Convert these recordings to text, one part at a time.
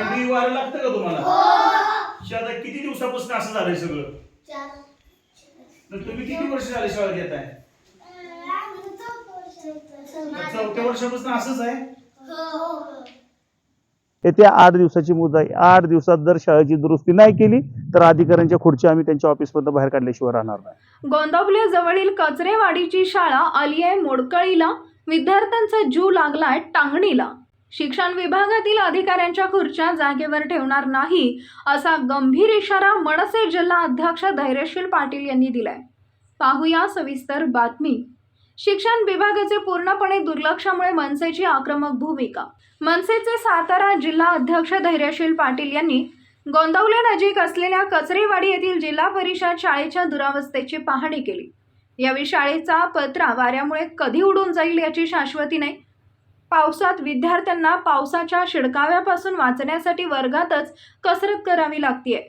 थंडी वारं लागतं का तुम्हाला? आता किती दिवसापासून असं झालंय सगळं? तर तुम्ही किती वर्ष झाले शाळा घेत आहे चौथ्या वर्षापासून असंच आहे? येत्या आठ दिवसाची मुदत आहे. आठ दिवसात जर शाळेची दुरुस्ती नाही केली तर अधिकाऱ्यांच्या खुर्ची आम्ही त्यांच्या ऑफिसमधून बाहेर काढल्याशिवाय राहणार नाही. गोंदावल्या जवळील कचरेवाडीची शाळा आली आहे मोडकळीला. विद्यार्थ्यांचा जीव लागलाय टांगणीला. शिक्षण विभागातील अधिकाऱ्यांच्या खुर्च्या जागेवर ठेवणार नाही असा गंभीर इशारा मनसे जिल्हा अध्यक्ष धैर्यशील पाटील यांनी दिलाय. पाहूया सविस्तर बातमी. शिक्षण विभागाचे पूर्णपणे दुर्लक्षामुळे मनसेची आक्रमक भूमिका. मनसेचे सातारा जिल्हा अध्यक्ष धैर्यशील पाटील यांनी गोंदवले नजीक असलेल्या कचरेवाडी येथील जिल्हा परिषद शाळेच्या दुरावस्थेची पाहणी केली. यावेळी शाळेचा पत्रा वाऱ्यामुळे कधी उडून जाईल याची शाश्वती नाही पावसात विद्यार्थ्यांना पावसाच्या शिडकाव्यापासून वाचण्यासाठी वर्गातच कसरत करावी लागतीये.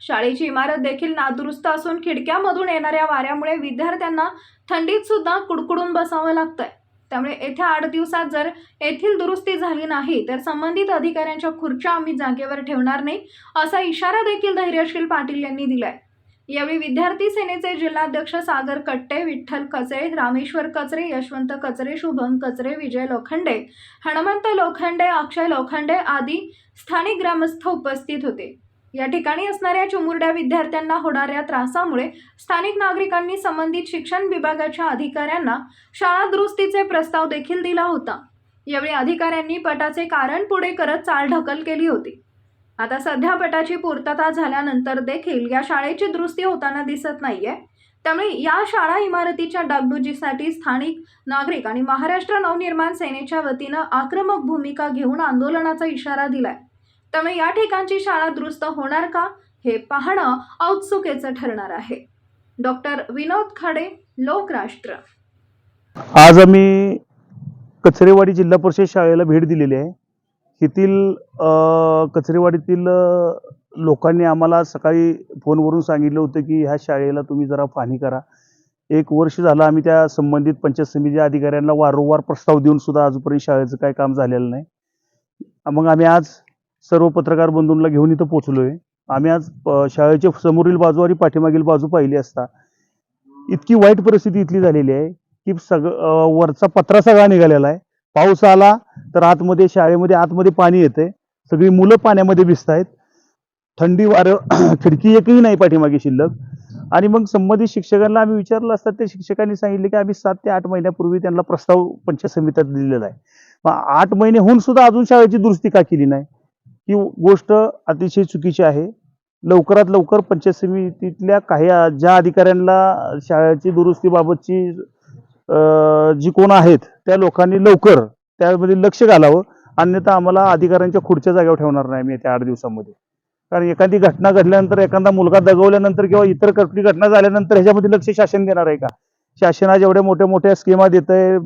शाळेची इमारत देखील नादुरुस्त असून खिडक्यामधून येणाऱ्या वाऱ्यामुळे विद्यार्थ्यांना थंडीत सुद्धा कुडकुडून बसावं लागतंय. त्यामुळे येत्या आठ दिवसात जर येथील दुरुस्ती झाली नाही तर संबंधित अधिकाऱ्यांच्या खुर्च्या आम्ही जागेवर ठेवणार नाही असा इशारा देखील धैर्यशील पाटील यांनी दिलाय. यावेळी विद्यार्थी सेनेचे जिल्हाध्यक्ष सागर कट्टे विठ्ठल कचरे रामेश्वर कचरे यशवंत कचरे शुभम कचरे विजय लोखंडे हनुमंत लोखंडे अक्षय लोखंडे आदी स्थानिक ग्रामस्थ उपस्थित होते. या ठिकाणी असणाऱ्या चुमुरड्या विद्यार्थ्यांना होणाऱ्या त्रासामुळे स्थानिक नागरिकांनी संबंधित शिक्षण विभागाच्या अधिकाऱ्यांना शाळा दुरुस्तीचे प्रस्ताव देखील दिला होता. यावेळी अधिकाऱ्यांनी पटाचे कारण पुढे करत चालढकल केली होती. आता सध्या पटाची पूर्तता झाल्यानंतर देखील या शाळेची दुरुस्ती होताना दिसत नाहीये. त्यामुळे या शाळा इमारतीच्या डागडुजीसाठी स्थानिक नागरिक आणि महाराष्ट्र नवनिर्माण सेनेच्या वतीनं आक्रमक भूमिका घेऊन आंदोलनाचा इशारा दिलाय. त्यामुळे या ठिकाणची शाळा दुरुस्त होणार का हे पाहणं औत्सुकेचं ठरणार आहे. डॉक्टर विनोद खाडे लोकराष्ट्र. आज आम्ही कचरेवाडी जिल्हा परिषद शाळेला भेट दिलेली आहे. येथील कचरेवाडीतील लोकांनी आम्हाला सकाळी फोनवरून सांगितलं होतं की ह्या शाळेला तुम्ही जरा पाहणी करा. एक वर्ष झालं आम्ही त्या संबंधित पंचायत समिती अधिकाऱ्यांना वारंवार प्रस्ताव देऊन सुद्धा अजूनपर्यंत शाळेचं काय काम झालेलं नाही. मग आम्ही आज सर्व पत्रकार बंधूंना घेऊन इथं पोचलो आहे आम्ही आज शाळेच्या समोरील बाजू आणि पाठीमागील बाजू पाहिली असता. इतकी वाईट परिस्थिती इथली झालेली आहे की सग वरचा पत्रा सगळा निघालेला आहे. पाऊस आला तर आतमध्ये शाळेमध्ये आतमध्ये पाणी येते. सगळी मुलं पाण्यामध्ये भिजत आहेत थंडी वारं खिडकी एकही नाही पाठीमागे शिल्लक. आणि मग संबंधित शिक्षकांना आम्ही विचारलं असतात ते शिक्षकांनी सांगितले की आम्ही सात ते आठ महिन्यापूर्वी त्यांना प्रस्ताव पंचायत समित्यात दिलेला आहे. मग आठ महिने होऊन सुद्धा अजून शाळेची दुरुस्ती का केली नाही? ही गोष्ट अतिशय चुकीची आहे. लवकरात लवकर पंचायत समितीतल्या काही ज्या अधिकाऱ्यांना शाळेची दुरुस्तीबाबतची जी कोण आहेत त्या लोकांनी लवकर त्यामध्ये लक्ष घालावं. अन्यथा आम्हाला अधिकाऱ्यांच्या खुर्च्या जागेवर ठेवणार नाही मी येत्या आठ दिवसामध्ये. कारण एखादी घटना घडल्यानंतर एखादा मुलगा दगवल्यानंतर किंवा इतर कुठली घटना झाल्यानंतर ह्याच्यामध्ये लक्ष शासन देणार आहे का? शासना एवढ्या मोठ्या मोठ्या स्कीमा देत आहे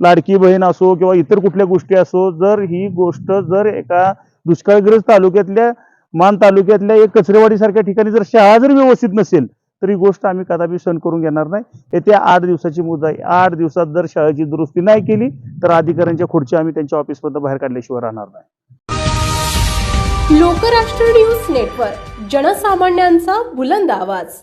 लाडकी बहीण असो किंवा इतर कुठल्या गोष्टी असो जर ही गोष्ट जर एका दुष्काळग्रस्त तालुक्यातल्या मान तालुक्यातल्या एक कचरेवाडीसारख्या ठिकाणी जर शाळा जर व्यवस्थित नसेल तर ही गोष्ट आम्ही कदापि सहन करून घेणार नाही. येत्या आठ दिवसाची मुद्दा आहे. आठ दिवसात जर शाळेची दुरुस्ती नाही केली तर अधिकाऱ्यांच्या खुर्च्या आम्ही त्यांच्या ऑफिसमधून बाहेर काढल्याशिवाय राहणार नाही. लोकराष्ट्र न्यूज नेटवर्क जनसामान्यांचा बुलंद आवाज.